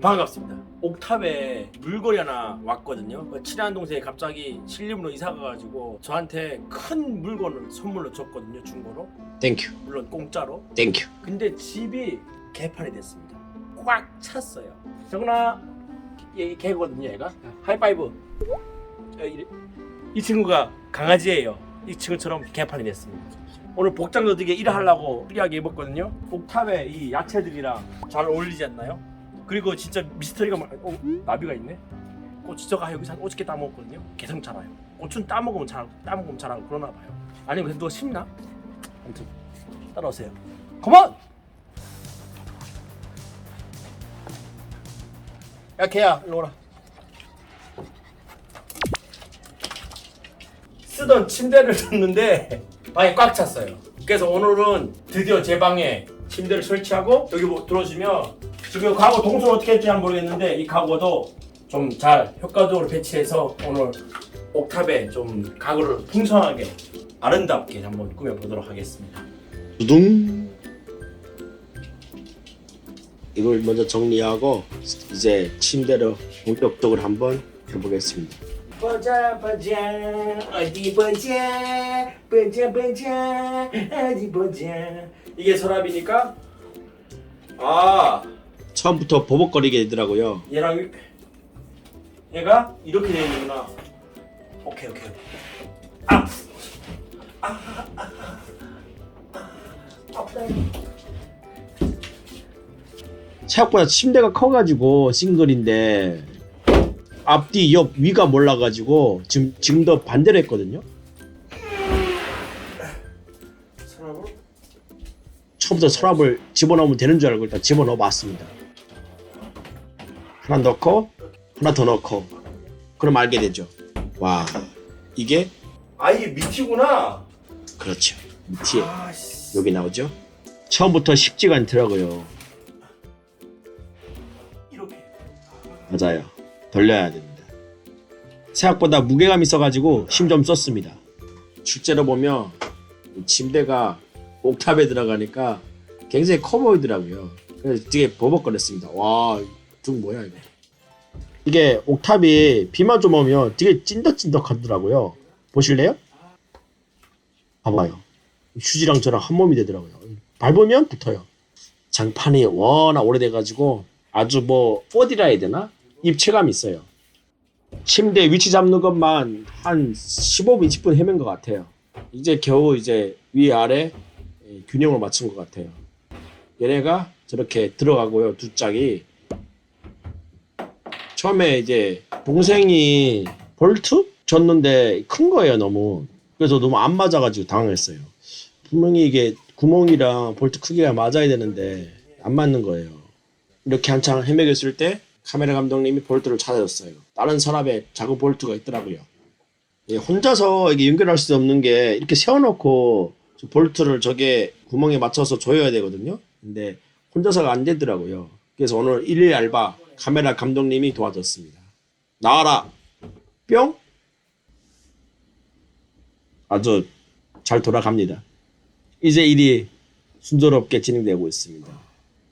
반갑습니다. 옥탑에 물건이 하나 왔거든요. 그 친한 동생이 갑자기 신림으로 이사 가가지고 저한테 큰 물건을 선물로 줬거든요. 중고로. 땡큐 물론 공짜로. 땡큐 근데 집이 개판이 됐습니다. 꽉 찼어요. 정훈아, 얘 개거든요, 얘가. 하이파이브. 자, 이, 이 친구가 강아지예요. 이 친구처럼 개판이 됐습니다. 오늘 복장도 되게 일하려고 프리하게 입었거든요. 옥탑에 이 야채들이랑 잘 어울리지 않나요? 그리고 진짜 미스터리가 많. 어, 나비가 있네. 고추 저가 여기서 한 50개 따먹었거든요. 계속 자라요. 고추는 따먹으면 잘, 따먹으면 잘하고 그러나 봐요. 아니면 누가 심나? 아무튼 따라오세요. 컴온! 야 걔야 일로 오라 쓰던 침대를 줬는데 방이 꽉 찼어요 그래서 오늘은 드디어 제 방에 침대를 설치하고 여기 뭐 들어오시면 지금 가구 동선 어떻게 할지 잘 모르겠는데 이 가구도 좀 잘 효과적으로 배치해서 오늘 옥탑에 좀 가구를 풍성하게 아름답게 한번 꾸며보도록 하겠습니다. 두둥. 이걸 먼저 정리하고 이제 침대로 본격적으로 한번 해보겠습니다. 보자 보자 어디 보자 보자 보자 어디 보자. 이게 서랍이니까? 아 처음부터 버벅거리게 되더라고요 얘랑 이- 얘가 이렇게 되어 있는구나 오케이 오케이 아! 아! 아! 아! 아! 아프다 생각보다 침대가 커가지고 싱글인데 앞뒤 옆 위가 몰라가지고 지금 지금도 반대로 했거든요 서랍으로 처음부터 서랍을 집어넣으면 되는 줄 알고 일단 집어넣어 봤습니다 하나 넣고 하나 더 넣고 그럼 알게 되죠 와 이게 아 이게 밑이구나 그렇죠 밑에 아씨 여기 나오죠 처음부터 쉽지가 않더라고요 이렇게 맞아요. 돌려야 됩니다. 생각보다 무게감 있어가지고 힘 좀 썼습니다. 실제로 보면 이 침대가 옥탑에 들어가니까 굉장히 커 보이더라고요. 그래서 되게 버벅거렸습니다. 와, 중 뭐야 이거? 이게 옥탑이 비만 좀 오면 되게 찐덕찐덕하더라고요. 보실래요? 봐봐요. 휴지랑 저랑 한 몸이 되더라고요. 밟으면 붙어요. 장판이 워낙 오래돼가지고 아주 뭐 4D라 해야 되나? 입체감이 있어요. 침대 위치 잡는 것만 한 15분, 20분 헤맨 것 같아요. 이제 겨우 이제 위아래 예, 균형을 맞춘 것 같아요. 얘네가 저렇게 들어가고요. 두 짝이 처음에 이제 동생이 볼트 줬는데 큰 거예요 너무 그래서 너무 안 맞아가지고 당황했어요 분명히 이게 구멍이랑 볼트 크기가 맞아야 되는데 안 맞는 거예요 이렇게 한창 헤매겼을 때 카메라 감독님이 볼트를 찾아줬어요. 다른 서랍에 작은 볼트가 있더라고요. 예, 혼자서 이게 연결할 수 없는 게 이렇게 세워놓고 저 볼트를 저게 구멍에 맞춰서 조여야 되거든요. 근데 혼자서가 안 되더라고요. 그래서 오늘 일일 알바 카메라 감독님이 도와줬습니다. 나와라. 뿅. 아주 잘 돌아갑니다. 이제 일이 순조롭게 진행되고 있습니다.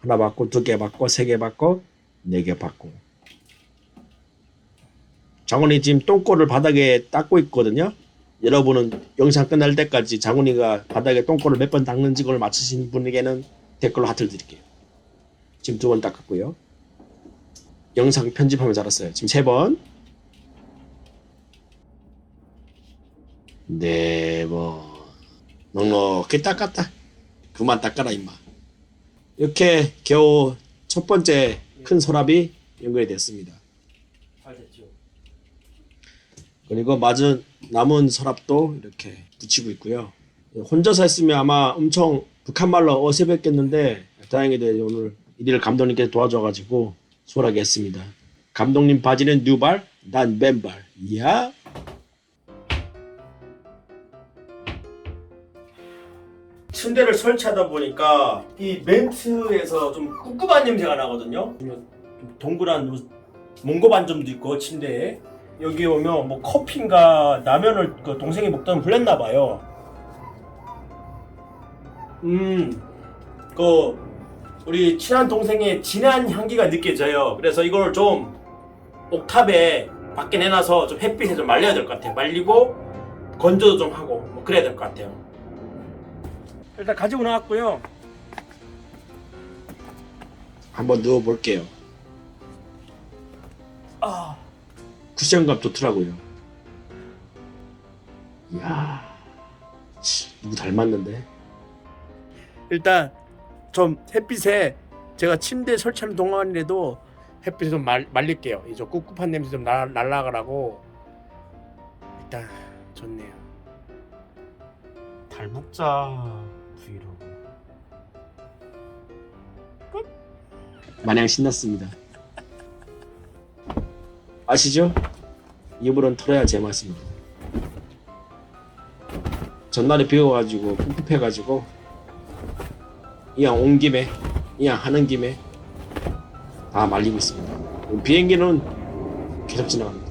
하나 받고 두 개 받고 세 개 받고 네 개 받고 장훈이 지금 똥꼬를 바닥에 닦고 있거든요. 여러분은 영상 끝날 때까지 장훈이가 바닥에 똥꼬를 몇 번 닦는지 그걸 맞추신 분에게는 댓글로 하트를 드릴게요. 지금 두 번 닦았고요. 영상 편집하면서 알았어요. 지금 세 번. 네 번. 넉넉히 닦았다. 그만 닦아라 임마. 이렇게 겨우 첫 번째 큰 서랍이 연결이 됐습니다. 잘 됐죠 그리고 맞은 남은 서랍도 이렇게 붙이고 있고요. 혼자서 했으면 아마 엄청 북한 말로 어색했겠는데 다행히도 오늘 일일 감독님께서 도와줘가지고 수월하게 했습니다. 감독님 바지는 뉴발, 난 맨발. 이야. 침대를 설치하다 보니까 이 멘트에서 좀 꿉꿉한 냄새가 나거든요. 좀 동그란 뭐 몽고 반점도 있고 침대에 여기 오면 뭐 커피인가 라면을 그 동생이 먹던 불렸나 봐요. 음, 그 우리 친한 동생의 진한 향기가 느껴져요. 그래서 이걸 좀 옥탑에 밖에 내놔서 좀 햇빛에 좀 말려야 될 것 같아요. 말리고 건조도 좀 하고 뭐 그래야 될 것 같아요. 일단 가지고 나왔고요. 한번 누워 볼게요. 아, 쿠션감 좋더라고요. 이야, 누구 닮았는데? 일단 좀 햇빛에 제가 침대 설치하는 동안이라도 햇빛에 좀 말, 말릴게요. 이저 꿉꿉한 냄새 좀 날, 날라가라고 일단 좋네요. 닮았자 브이로그 마냥 신났습니다. 아시죠? 이불은 털어야 제맛입니다. 전날에 비워가지고 꿉꿉해가지고 이왕 온 김에 이왕 하는 김에 다 말리고 있습니다. 비행기는 계속 지나갑니다.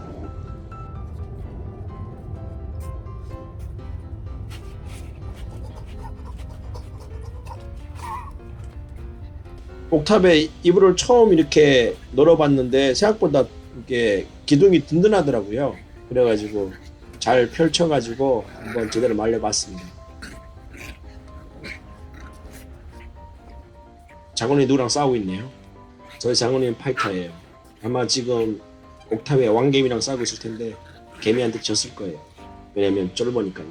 옥탑에 이불을 처음 이렇게 널어봤는데 생각보다 이게 기둥이 든든하더라고요. 그래가지고 잘 펼쳐가지고 한번 제대로 말려봤습니다. 장훈이 누구랑 싸우고 있네요. 저희 장훈이는 파이터예요. 아마 지금 옥탑에 왕개미랑 싸우고 있을 텐데 개미한테 졌을 거예요. 왜냐면 쫄보니까요.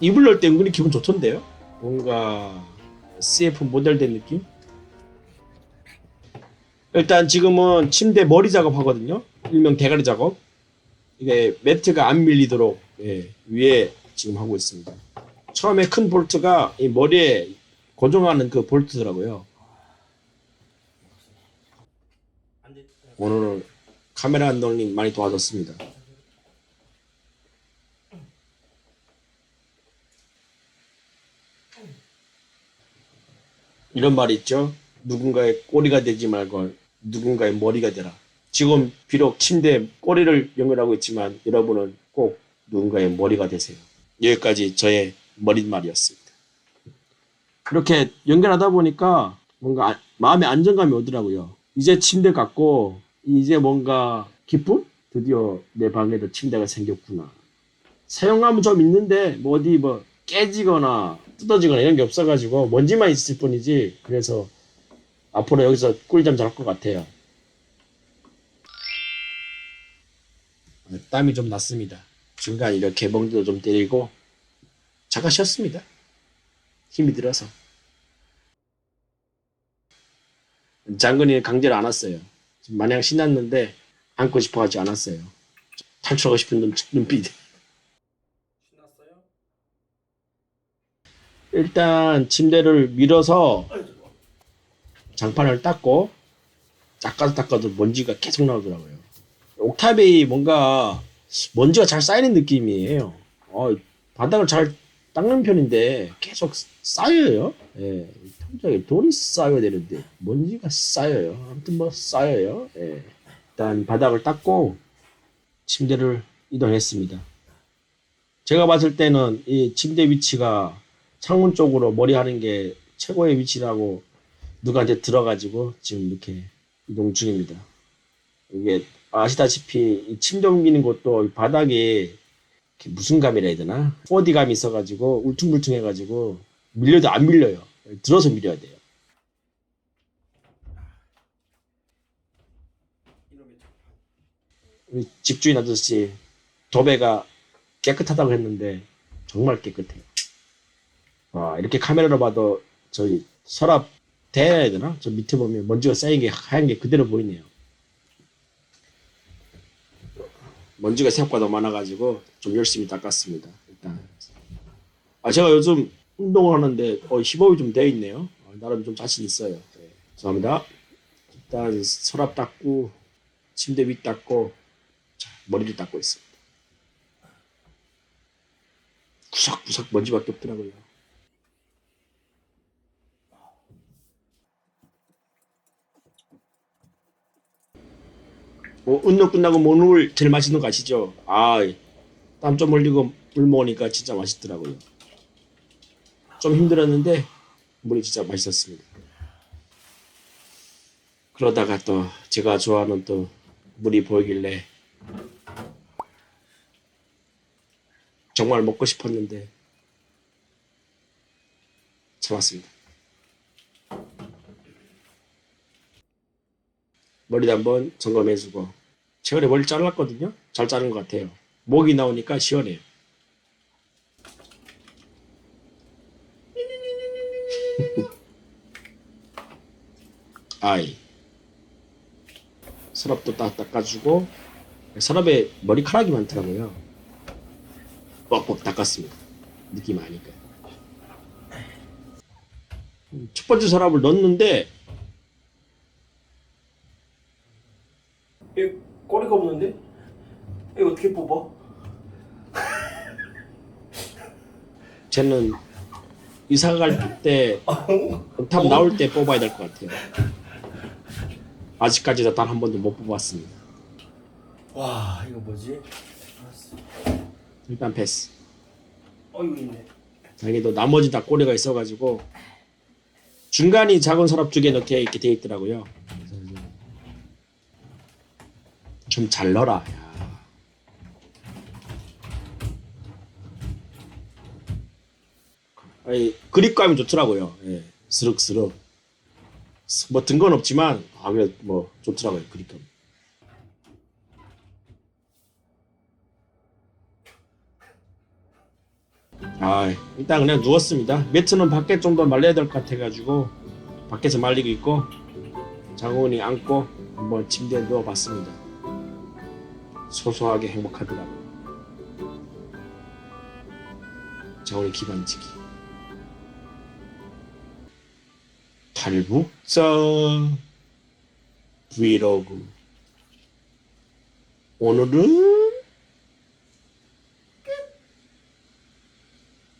이불 넣을 때 은근히 기분 좋던데요? 뭔가 CF 모델된 느낌? 일단 지금은 침대 머리 작업 하거든요. 일명 대가리 작업. 이게 매트가 안 밀리도록 예, 위에 지금 하고 있습니다. 처음에 큰 볼트가 이 머리에 고정하는 그 볼트더라고요. 오늘은 카메라 감독님 많이 도와줬습니다. 이런 말이 있죠. 누군가의 꼬리가 되지 말고 누군가의 머리가 되라. 지금 비록 침대에 꼬리를 연결하고 있지만 여러분은 꼭 누군가의 머리가 되세요. 여기까지 저의 머릿말이었습니다. 그렇게 연결하다 보니까 뭔가 아- 마음의 안정감이 오더라고요. 이제 침대 같고 이제 뭔가 기쁨? 드디어 내 방에도 침대가 생겼구나. 사용감은 좀 있는데 뭐 어디 뭐 깨지거나 뜯어지거나 이런 게 없어가지고 먼지만 있을 뿐이지 그래서 앞으로 여기서 꿀잠 잘 것 같아요. 아, 땀이 좀 났습니다. 중간 이렇게 멍도 좀 때리고 잠깐 쉬었습니다. 힘이 들어서. 장근이 강제로 안았어요. 마냥 신났는데 안고 싶어하지 않았어요. 탈출하고 싶은 눈, 눈빛. 신났어요? 일단 침대를 밀어서 장판을 닦고 닦아도 닦아도 먼지가 계속 나오더라고요. 옥탑이 뭔가 먼지가 잘 쌓이는 느낌이에요. 어, 바닥을 잘 닦는 편인데 계속 쌓여요. 예, 통장에 돈이 쌓여야 되는데 먼지가 쌓여요. 아무튼 뭐 쌓여요. 예. 일단 바닥을 닦고 침대를 이동했습니다. 제가 봤을 때는 이 침대 위치가 창문 쪽으로 머리 하는 게 최고의 위치라고 누구한테 들어가지고 지금 이렇게 이동 중입니다. 이게 아시다시피 이 침대 옮기는 것도 이 바닥에 무슨 감이라 해야 되나? 4D 감이 있어가지고 울퉁불퉁해가지고 밀려도 안 밀려요. 들어서 밀어야 돼요. 우리 집주인 아저씨 도배가 깨끗하다고 했는데 정말 깨끗해요. 와 이렇게 카메라로 봐도 저기 서랍 대야 되나? 저 밑에 보면 먼지가 쌓인 게 하얀 게 그대로 보이네요. 먼지가 생각보다 많아가지고 좀 열심히 닦았습니다. 일단 아 제가 요즘 운동을 하는데 어, 힙업이 좀 되어 있네요. 어, 나름 좀 자신 있어요. 네, 죄송합니다. 일단 서랍 닦고 침대 위 닦고 자, 머리를 닦고 있습니다. 구석구석 먼지밖에 없더라고요. 뭐 운동 끝나고 먹물 제일 맛있는 거 아시죠? 아, 땀 좀 흘리고 물 먹으니까 진짜 맛있더라고요. 좀 힘들었는데 물이 진짜 맛있었습니다. 그러다가 또 제가 좋아하는 또 물이 보이길래 정말 먹고 싶었는데 참았습니다. 머리도 한번 점검해주고 최근에 머리 잘랐거든요. 잘 자른 것 같아요. 목이 나오니까 시원해요. 아이 서랍도 딱 닦아주고 서랍에 머리카락이 많더라고요. 뻑뻑 닦았습니다. 느낌 아니까. 첫 번째 서랍을 넣었는데 이 꼬리가 없는데? 이거 어떻게 뽑아? 쟤는 이사 갈때탑 나올 때 뽑아야 될 것 같아요. 아직까지도 단 한 번도 못 뽑았습니다. 와 이거 뭐지? 알았어. 일단 패스. 어 이거 있네. 다행히도 나머지 다 꼬리가 있어가지고 중간이 작은 서랍 두개 넣게 이렇게 돼 있더라고요. 좀잘 넣어라. 야. 아니, 그립감이 좋더라고요. 예, 스륵스륵. 뭐든 건 없지만 아 그래 뭐 좋더라고요 그립감. 아 일단 그냥 누웠습니다. 매트는 밖에 좀 더 말려야 될 것 같아가지고 밖에서 말리고 있고 장훈이 안고 한번 침대에 누워봤습니다. 소소하게 행복하더라고요. 장훈이 기반지기. 탈북자 브이로그 오늘은